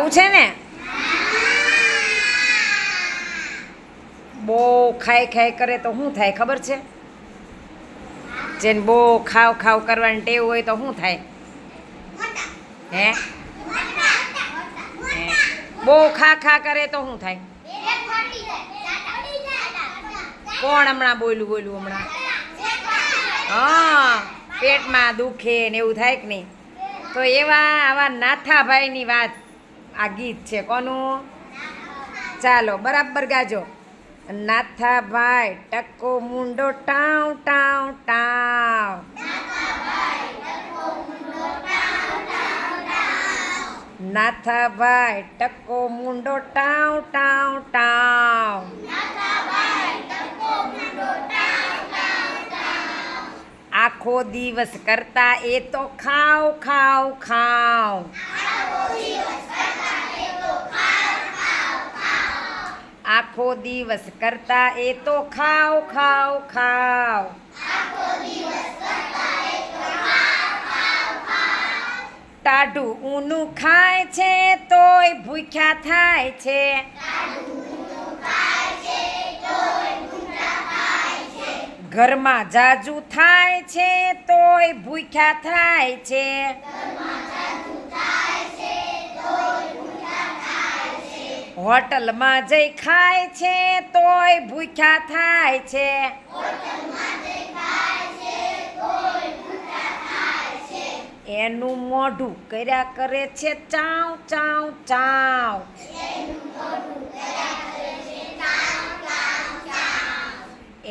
એવું છે ને? બહુ ખાઈ ખાઈ કરે તો શું થાય, ખબર છે? જેને બહુ ખાવ ખાવ કરવાની ટેવ હોય તો શું થાય? હે? બહુ ખા ખા કરે તો શું થાય? કોણ હમણાં બોલ્યું બોલું હમણાં? હા, પેટમાં દુખે ને એવું થાય કે નહીં? તો એવા, આવા નાથાભાઈની વાત આ ગીત છે. કોનું? ચાલો, બરાબર ગાજો. નાથાભાઈ, ટકો મુંડો ટાવ ટાવ ટાવ નાથાભાઈ, ટકો મુંડો ટાવ ટાવ ટાવ આખો દિવસ કરતા એ તો ખાવ ખાવ ખાવ આખો દિવસ કરતા એ તો ખાવ ખાવ ખાવ ટાઢું ઊનું ખાય છે, તોય ભૂખ્યા થાય છે. ઘરમાં જાજુ થાય છે, તોય ભૂખ્યા થાય છે. હોટલમાં જઈ ખાય છે, તોય ભૂખ્યા થાય છે. એનું મોઢું કર્યા કરે છે ચાવ ચાવ ચાવ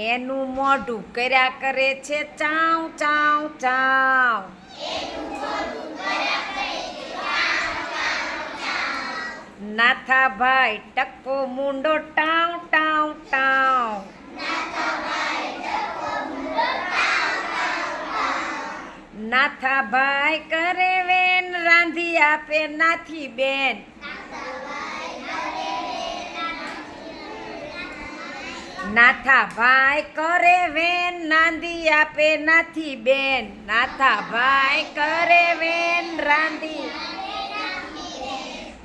એનું મોઢું કર્યા કરે છે ચાવ ચાવ ચાવ નાથાભાઈ ટકો મુંડો ટાઉ ટાઉ ટાઉ. નાથાભાઈ કરે વેન, રાંધી આપે નાથી બેન. નાથાભાઈ કરે વેન નાંદી આપે નાથી બેન. નાથાભાઈ કરે વેન, રાંધી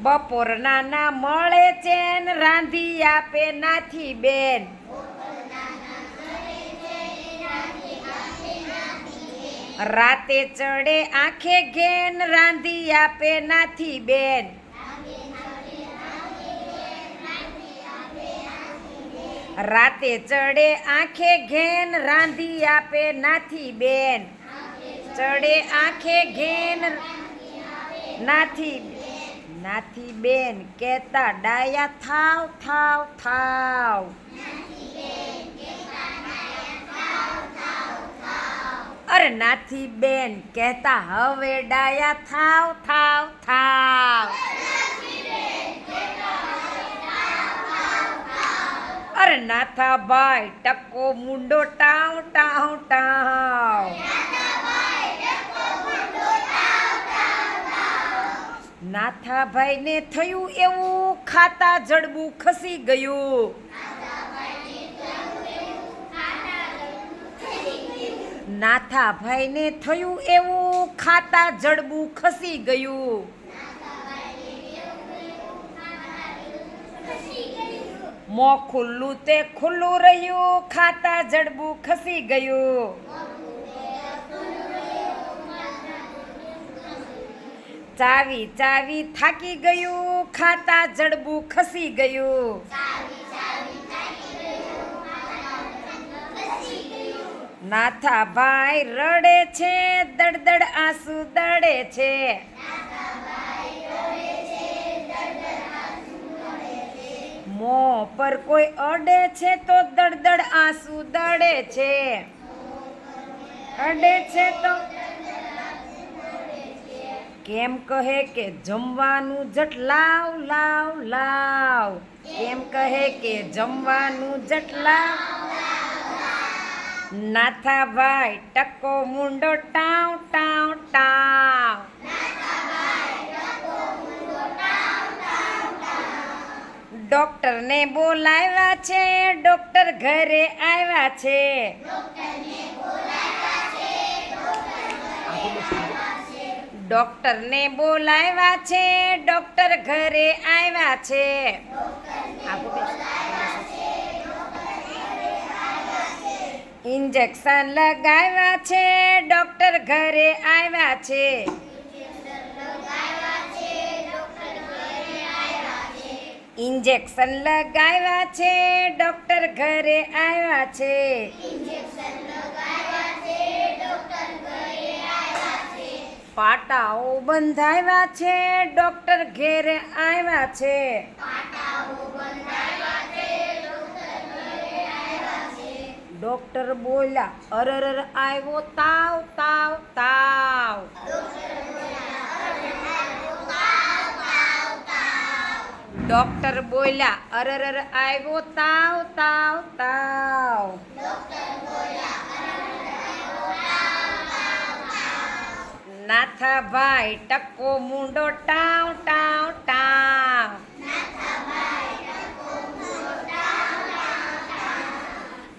બપોરના ના મળે ચેન, રાંધી આપે નાથી બેન. રાતે ચડે આંખે ઘેન, રાંધી આપે નાથી બેન. રાતે ચડે આંખે ઘેન, રાંધી આપે નાથી બેન. ચડે આંખે ઘેન નાથી નાથી બેન કેતા ડાયા થાવ થાવ થાવ. અરે નાથી બેન કહેતા હવે ડાયા થાવ થાવ થાવ. અરે નાથા ભાઈ ટકો મુંડો ટાવ ટાવ ટાવ નાથાભાઈ ને થયું એવું, ખાતા જડબું ખસી ગયું. નાથાભાઈ ને થયું એવું, ખાતા જડબું ખસી ગયું. મોં ખુલ્લું તે ખુલ્લું રહ્યું, ખાતા જડબું ખસી ગયું. ચાવી ચાવી થાકી ગયું, ખાતા જડબું ખસી ગયું. નાથા ભાઈ રડે છે, દડદડ આંસુ દડે છે. મો પર કોઈ અડે છે તો દડદડ આંસુ દડે છે. અડે છે તો કેમ કહે કે જમવાનું જટ લાવ લાવ લાવ? કેમ કહે કે જમવાનું જટ લાવ નાથાભાઈ ટકો મુંડો ટાવ ટાવ ટાવ. ડોક્ટરને બોલાવ્યા છે, ડોક્ટર ઘરે આવ્યા છે. ડોક્ટરને બોલાવ્યા છે, ડોક્ટર ઘરે આવ્યા છે. ઇન્જેક્શન લગાવ્યા છે, ડોક્ટર ઘરે આવ્યા છે. ઇન્જેક્શન લગાવ્યા છે, ડોક્ટર ઘરે આવ્યા છે. પાટાઓ બંધાવ્યા છે, ડોક્ટર ઘેરે આવ્યા છે. ડોક્ટર બોલ્યા અરર આવ્યો તાવ તાવ તાવ. ડોક્ટર બોલ્યા અરર આવ્યો તાવ તાવ તાવ. નાથાભાઈ ટકો મુંડો ટાવ ટાવ ટાવ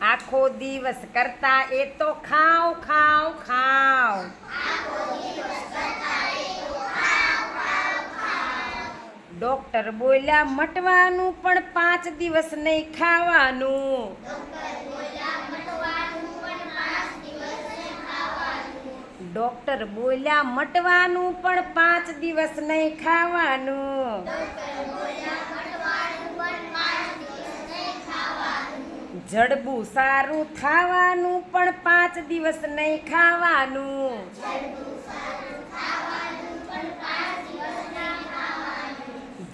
આખો દિવસ કરતા એ તો ખાવ ખાવ ખાવ. ડોક્ટર બોલ્યા, મટવાનું પણ પાંચ દિવસ નહીં ખાવાનું. ડોક્ટર બોલ્યા મટવાનું પણ પાંચ દિવસ નહીં ખાવાનું. જડબું સારું થાવાનું પણ પાંચ દિવસ નહીં ખાવાનું.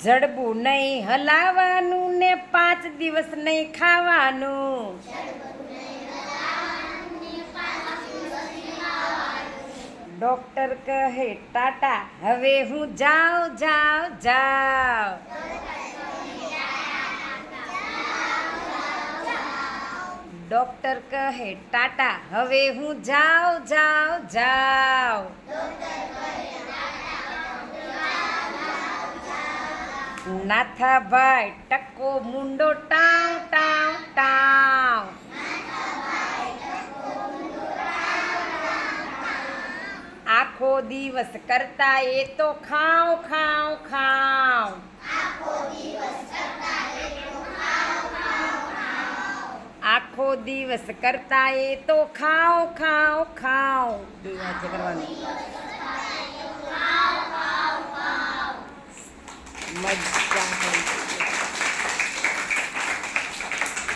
જડબું નહીં હલાવાનું ને પાંચ દિવસ નહીં ખાવાનું. ડોક્ટર કહે, ટાટા, હવે હું જાઉં જાઉં જાઉં. ડોક્ટર કહે, ટાટા, હવે હું જાઉં જાઉં જાઉં. નાથાભાઈ ટકો મુંડો ટાઉ ટાઉ ટાવ આખો દિવસ કરતા એ તો ખાવ ખાવ ખાઉં. આખો દિવસ કરતા એ તો ખાવ ખાવ ખાવ બે હાથે કરવાનું મજા